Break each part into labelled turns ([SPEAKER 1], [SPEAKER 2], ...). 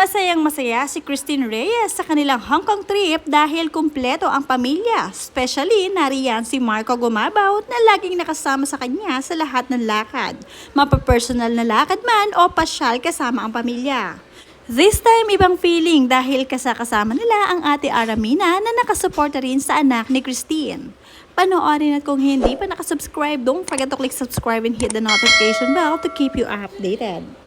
[SPEAKER 1] Masayang masaya si Christine Reyes sa kanilang Hong Kong trip dahil kumpleto ang pamilya. Especially nariyan si Marco Gumabaw na laging nakasama sa kanya sa lahat ng lakad. Mapapersonal na lakad man o pasyal kasama ang pamilya. This time, ibang feeling dahil kasakasama nila ang ate Aramina na nakasuporta rin sa anak ni Christine. Panoorin at kung hindi pa nakasubscribe, don't forget to click subscribe and hit the notification bell to keep you updated.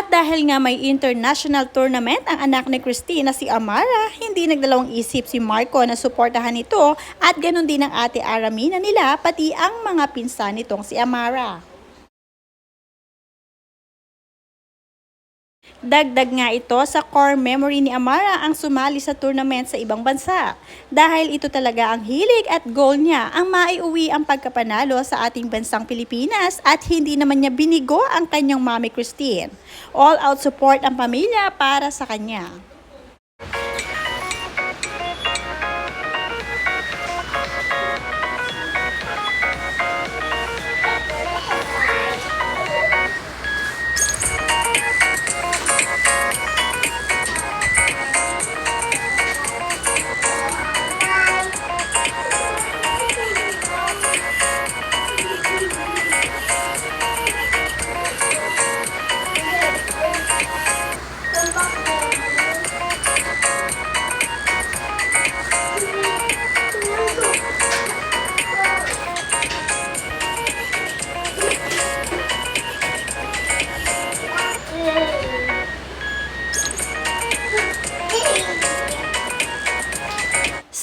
[SPEAKER 1] At dahil nga may international tournament ang anak ni Christina si Amara, hindi nagdalawang isip si Marco na suportahan ito at ganun din ang ate Aramina nila pati ang mga pinsan nitong si Amara. Dagdag nga ito sa core memory ni Amara ang sumali sa tournament sa ibang bansa. Dahil ito talaga ang hilig at goal niya ang maiuwi ang pagkapanalo sa ating bansang Pilipinas at hindi naman niya binigo ang kanyang mami Christine. All out support ang pamilya para sa kanya.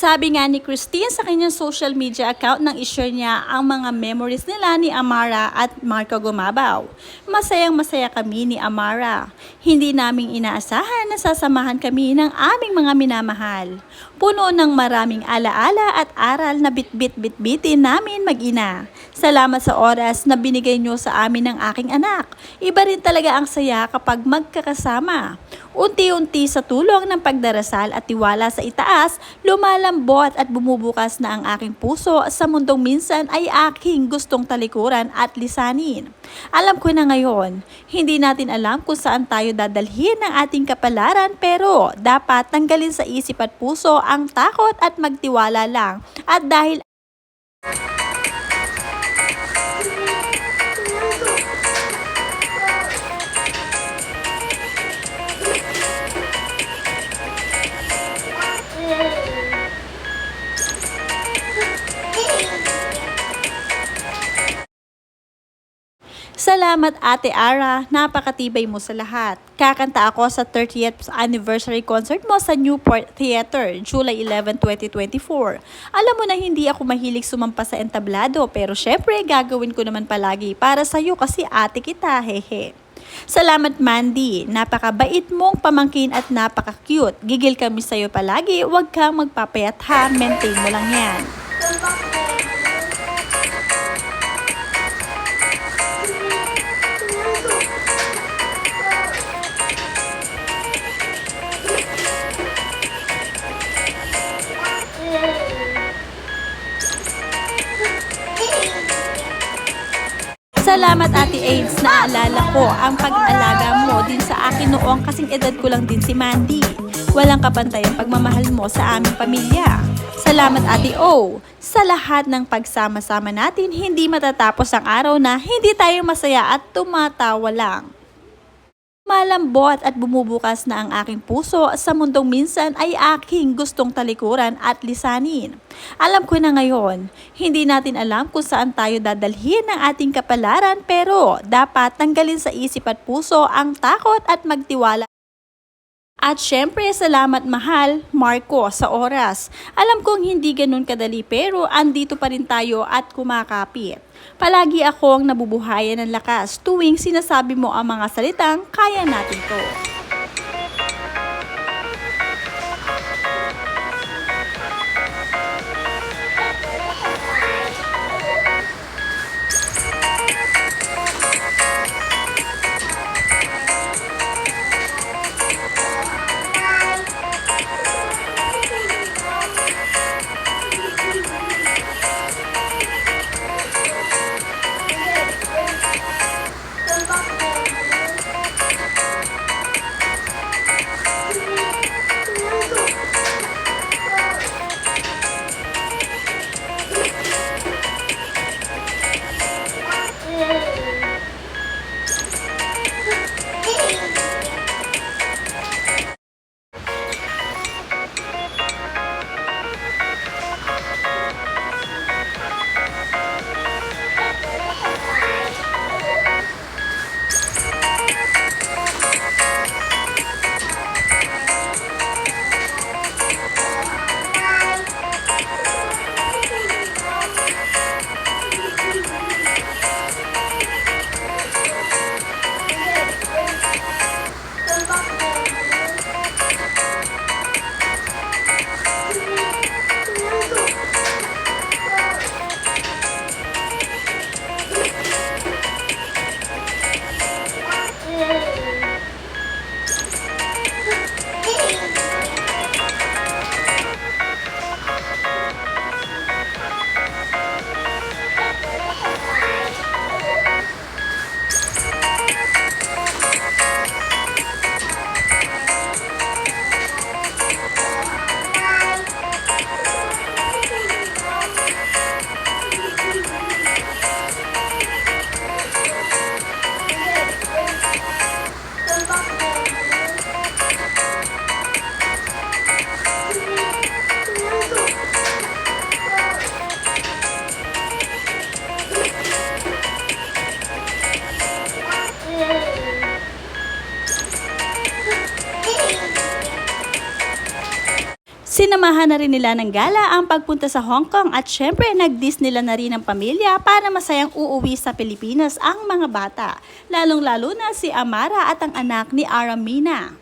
[SPEAKER 1] Sabi nga ni Christine sa kanyang social media account nang ishare niya ang mga memories nila ni Amara at Marco Gumabaw. Masayang masaya kami ni Amara. Hindi naming inaasahan na sasamahan kami ng aming mga minamahal. Puno ng maraming alaala at aral na bitbit-bitbitin namin mag-ina. Salamat sa oras na binigay niyo sa amin ng aking anak. Iba rin talaga ang saya kapag magkakasama. Unti-unti sa tulong ng pagdarasal at tiwala sa itaas, lumalambot at bumubukas na ang aking puso sa mundong minsan ay aking gustong talikuran at lisanin. Alam ko na ngayon, hindi natin alam kung saan tayo dadalhin ng ating kapalaran pero dapat tanggalin sa isip at puso ang takot at magtiwala lang. At dahil Salamat Ate Ara, napakatibay mo sa lahat. Kakanta ako sa 30th anniversary concert mo sa Newport Theater, July 11, 2024. Alam mo na hindi ako mahilig sumampa sa entablado pero syempre gagawin ko naman palagi para sa'yo kasi ate kita, hehe. Salamat Mandy, napakabait mong pamangkin at napaka-cute. Gigil kami sa'yo palagi, huwag kang magpapayat ha, maintain mo lang yan. Salamat Ate AIDS, naalala ko ang pag-alaga mo din sa akin noong kasing edad ko lang din si Mandy. Walang kapantay ang pagmamahal mo sa aming pamilya. Salamat Ate O, sa lahat ng pagsama-sama natin, hindi matatapos ang araw na hindi tayo masaya at tumatawa lang. Malambot at bumubukas na ang aking puso sa mundong minsan ay aking gustong talikuran at lisanin. Alam ko na ngayon, hindi natin alam kung saan tayo dadalhin ng ating kapalaran pero dapat tanggalin sa isip at puso ang takot at magtiwala. At syempre, salamat mahal, Marco, sa oras. Alam kong hindi ganun kadali pero andito pa rin tayo at kumakapit. Palagi akong nabubuhayan ng lakas tuwing sinasabi mo ang mga salitang kaya natin to. Sinamahan na rin nila ng gala ang pagpunta sa Hong Kong at syempre nag-Disneyland na rin ang pamilya para masayang uuwi sa Pilipinas ang mga bata. Lalong-lalo na si Amara at ang anak ni Aramina.